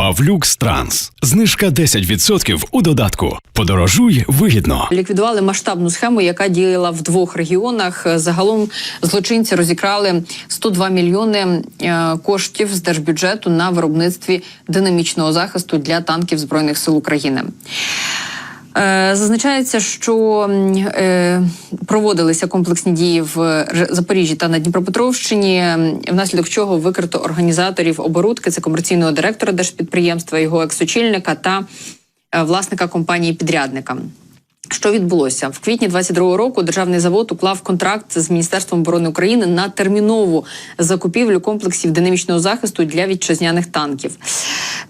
Павлюкс Транс. Знижка 10% у додатку. Подорожуй вигідно. Ліквідували масштабну схему, яка діяла в двох регіонах. Загалом злочинці розікрали 102 мільйони е, коштів з держбюджету на виробництві динамічного захисту для танків збройних сил України. Е, Зазначається, що е, проводилися комплексні дії в Запоріжжі та на Дніпропетровщині, внаслідок чого викрито організаторів оборудки, це комерційного директора держпідприємства, його екс-очільника та е, власника компанії підрядника. Що відбулося в квітні 22-го року? Державний завод уклав контракт з міністерством оборони України на термінову закупівлю комплексів динамічного захисту для вітчизняних танків.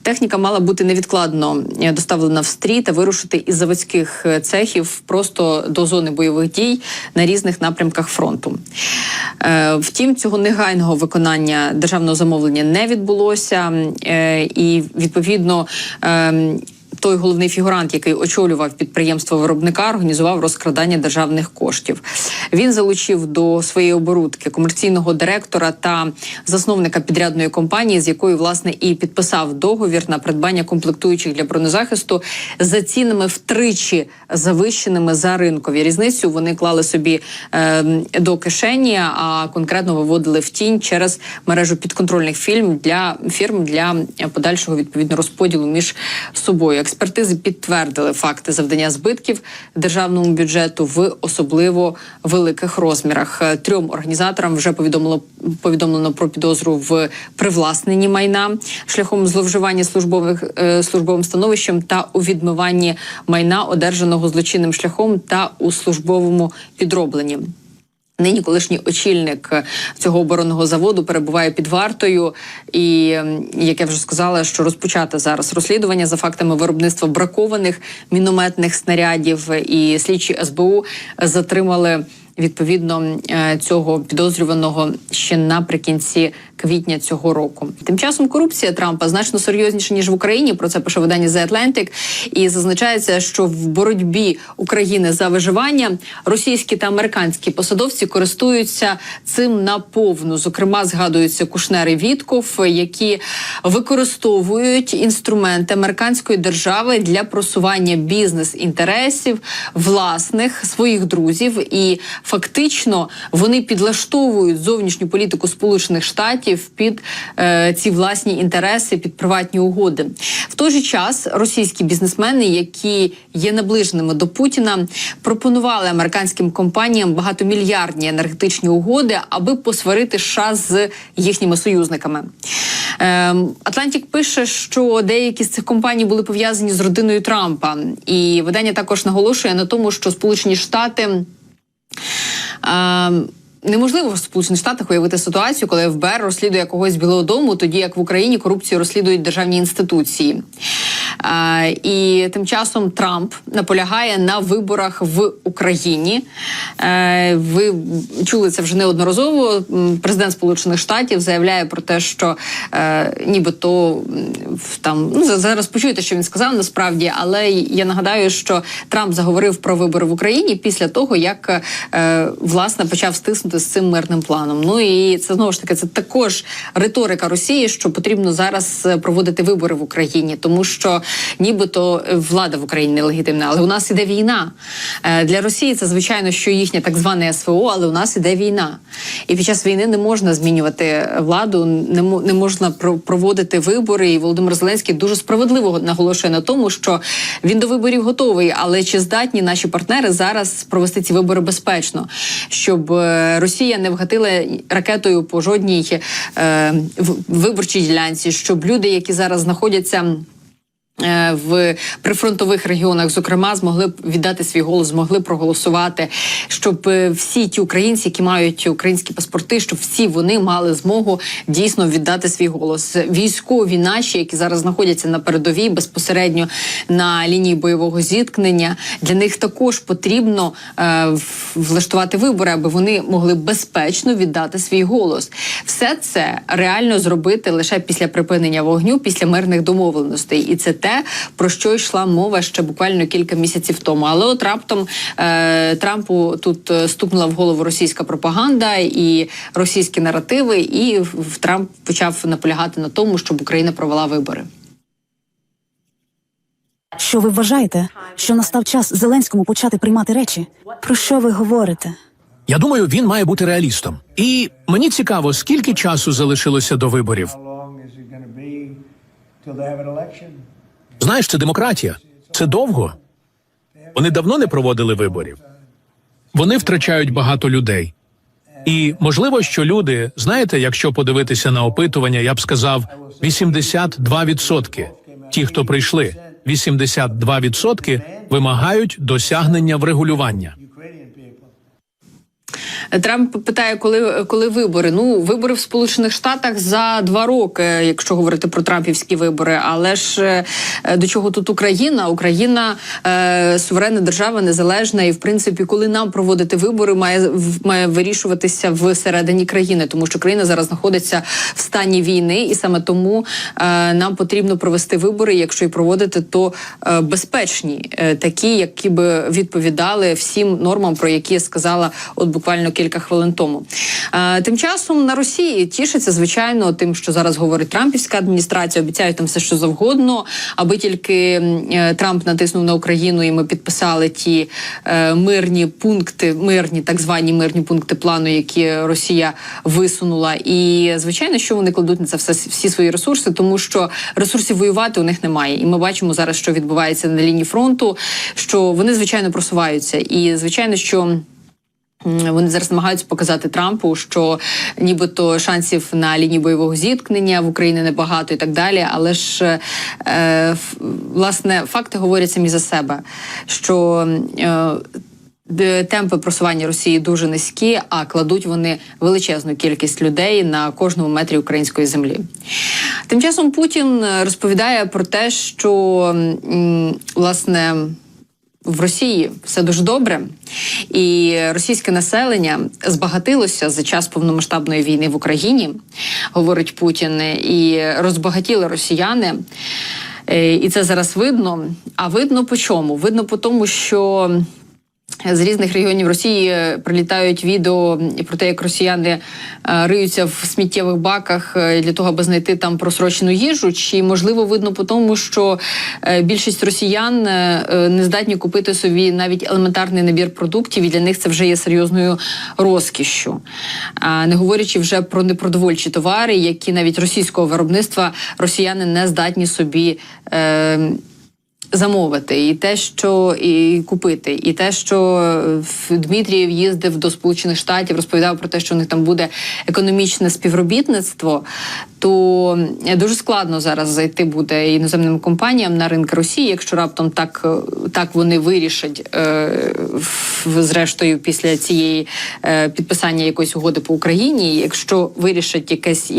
Техніка мала бути невідкладно е, доставлена в стрій та вирушити із заводських е, цехів просто до зони бойових дій на різних напрямках фронту. Е, Втім, цього негайного виконання державного замовлення не відбулося, і відповідно. Той головний фігурант, який очолював підприємство виробника, організував розкрадання державних коштів. Він залучив до своєї оборудки комерційного директора та засновника підрядної компанії, з якою власне і підписав договір на придбання комплектуючих для бронезахисту за цінами втричі завищеними за ринкові. Різницю вони клали собі е, до кишені, а конкретно виводили в тінь через мережу підконтрольних фільм для фірм для подальшого відповідно розподілу між собою. Експертизи підтвердили факти завдання збитків державному бюджету в особливо великих розмірах. Е, Трьом організаторам вже повідомило повідомлено про підозру в привласненні майна шляхом зловживання службових е, службовим становищем та у відмиванні майна, одержаного злочинним шляхом та у службовому підробленні. Нині колишній очільник е, цього оборонного заводу перебуває під вартою, і як я вже сказала, що розпочати зараз розслідування за фактами виробництва бракованих мінометних снарядів. І слідчі СБУ затримали відповідно е, цього підозрюваного ще наприкінці квітня цього року. Тим часом корупція Трампа значно серйозніша ніж в Україні. Про це пише видання The Atlantic. І зазначається, що в боротьбі України за виживання російські та американські посадовці користуються цим наповну. Зокрема, згадуються Кушнер і Вітков, які використовують інструменти американської держави для просування бізнес-інтересів власних своїх друзів, і фактично вони підлаштовують зовнішню політику Сполучених Штатів під е, ці власні інтереси, під приватні угоди. В той же час російські бізнесмени, які є наближеними до Путіна, пропонували американським компаніям багатомільярдні енергетичні угоди, аби посварити США з їхніми союзниками. Ем, Атлантік пише, що деякі з цих компаній були пов'язані з родиною Трампа, і видання також наголошує на тому, що Сполучені Штати. Um, Неможливо в Сполучених Штатах уявити ситуацію, коли ФБР розслідує когось Білого Дому, тоді як в Україні корупцію розслідують державні інституції. Е, і тим часом Трамп наполягає на виборах в Україні. Е, ви чули це вже неодноразово. Президент Сполучених Штатів заявляє про те, що е, нібито там ну за- зараз почуєте, що він сказав насправді, але я нагадаю, що Трамп заговорив про вибори в Україні після того, як е, власне почав стиснути з цим мирним планом. Ну і це знову ж таки це також риторика Росії, що потрібно зараз е, проводити вибори в Україні, тому що нібито е, влада в Україні нелегітимна, але у нас іде війна. Е, Для Росії це звичайно, що їхнє так зване СВО, але у нас іде війна. І під час війни не можна змінювати владу, не можна про- проводити вибори. І Володимир Зеленський дуже справедливо наголошує на тому, що він до виборів готовий, але чи здатні наші партнери зараз провести ці вибори безпечно, щоб Росія не вгатила ракетою по жодній е, виборчій ділянці, щоб люди, які зараз знаходяться. Е, В прифронтових регіонах, зокрема, змогли б віддати свій голос, змогли проголосувати, щоб е, всі ті українці, які мають українські паспорти, щоб всі вони мали змогу дійсно віддати свій голос. Військові наші, які зараз знаходяться на передовій безпосередньо на лінії бойового зіткнення, для них також потрібно е, влаштувати вибори, аби вони могли безпечно віддати свій голос. Все це реально зробити лише після припинення вогню, після мирних домовленостей, і це те, про що йшла мова ще буквально кілька місяців тому. Але от раптом е, Трампу тут е, стукнула в голову російська пропаганда і російські наративи, і в- в Трамп почав наполягати на тому, щоб Україна провела вибори. Що ви вважаєте, що настав час Зеленському почати приймати речі? Про що ви говорите? Я думаю, він має бути реалістом. І мені цікаво, скільки часу залишилося до виборів. Знаєш, це демократія. Це довго. Вони давно не проводили виборів. Вони втрачають багато людей. І можливо, що люди, знаєте, якщо подивитися на опитування, я б сказав 82%. Ті, хто прийшли, 82% вимагають досягнення врегулювання. Трамп питає, коли, коли вибори. Ну, вибори в Сполучених Штатах за два роки, якщо говорити про трампівські вибори. Але ж е, до чого тут Україна? Україна е, суверенна держава, незалежна, і в принципі, коли нам проводити вибори, має має вирішуватися всередині країни, тому що країна зараз знаходиться в стані війни, і саме тому е, нам потрібно провести вибори. Якщо і проводити, то е, безпечні, е, такі, які би відповідали всім нормам, про які я сказала, от буквально кілька хвилин тому. Тим часом на Росії тішиться, звичайно, тим, що зараз говорить Трампівська адміністрація, обіцяють там все, що завгодно, аби тільки е, Трамп натиснув на Україну, і ми підписали ті е, мирні пункти, мирні, так звані мирні пункти плану, які Росія висунула. І звичайно, що вони кладуть на це все всі свої ресурси, тому що ресурсів воювати у них немає. І ми бачимо зараз, що відбувається на лінії фронту, що вони звичайно просуваються, і звичайно, що. Вони зараз намагаються показати Трампу, що нібито шансів на лінії бойового зіткнення в Україні небагато і так далі. Але ж е, власне факти говорять самі за себе, що е, темпи просування Росії дуже низькі, а кладуть вони величезну кількість людей на кожному метрі української землі. Тим часом Путін розповідає про те, що власне в Росії все дуже добре, і російське населення збагатилося за час повномасштабної війни в Україні, говорить Путін, і розбагатіли росіяни. Е, І це зараз видно. А видно по чому? Видно по тому, що з різних регіонів Росії прилітають відео про те, як росіяни е, риються в сміттєвих баках е, для того, аби знайти там просрочену їжу. Чи можливо видно по тому, що е, більшість росіян е, е, не здатні купити собі навіть елементарний набір продуктів, і для них це вже є серйозною розкішшю. Не говорячи вже про непродовольчі товари, які навіть російського виробництва росіяни не здатні собі. Е, замовити, і те, що і купити, і те, що е, Дмитрієв їздив до Сполучених Штатів, розповідав про те, що у них там буде економічне співробітництво. То е, дуже складно зараз зайти буде іноземним компаніям на ринки Росії, якщо раптом так, е, так вони вирішать е, зрештою після цієї е, підписання якоїсь угоди по Україні. Якщо вирішать якесь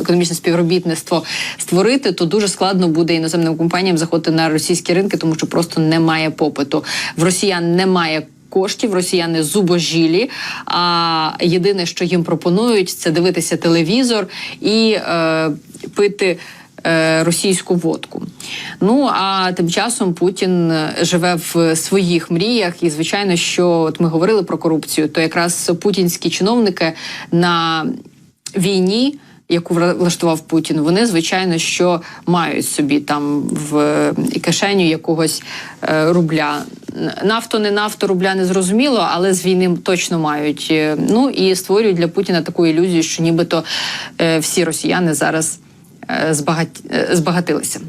економічне співробітництво створити, то дуже складно буде іноземним компаніям заходити на російські ринки, тому що просто немає попиту. В росіян немає. Коштів росіяни зубожілі. А єдине, що їм пропонують, це дивитися телевізор і е, пити е, російську водку. Ну а тим часом Путін е, живе в своїх мріях, і звичайно, що от ми говорили про корупцію, то якраз путінські чиновники на війні. Яку влаштував Путін, вони звичайно що мають собі там в кишеню якогось е, рубля. Нафту, не нафто, рубля не зрозуміло, але з війни точно мають. Е, Ну і створюють для Путіна таку ілюзію, що нібито е, всі росіяни зараз збагат... збагатилися.